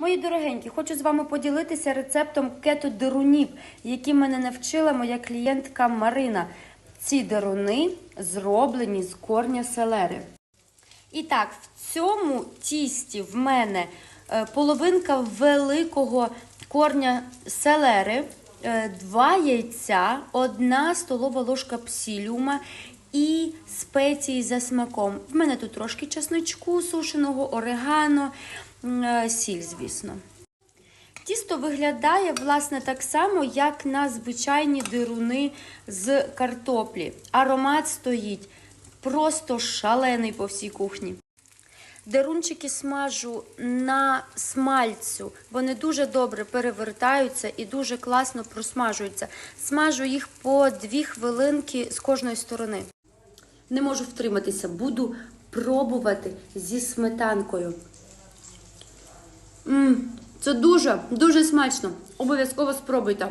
Мої дорогенькі, хочу з вами поділитися рецептом кето-дерунів, які мене навчила моя клієнтка Марина. Ці деруни зроблені з корня селери. І так, в цьому тісті в мене е, половинка великого корня селери, е, два яйця, одна столова ложка псіліума і спеції за смаком. В мене тут трошки чесничку сушеного, орегано, сіль, звісно. Тісто виглядає власне так само, як на звичайні дируни з картоплі. Аромат стоїть просто шалений по всій кухні. Дерунчики смажу на смальцю. Вони дуже добре перевертаються і дуже класно просмажуються. Смажу їх по дві хвилинки з кожної сторони. Не можу втриматися, буду пробувати зі сметанкою. Це дуже, дуже смачно. Обов'язково спробуйте.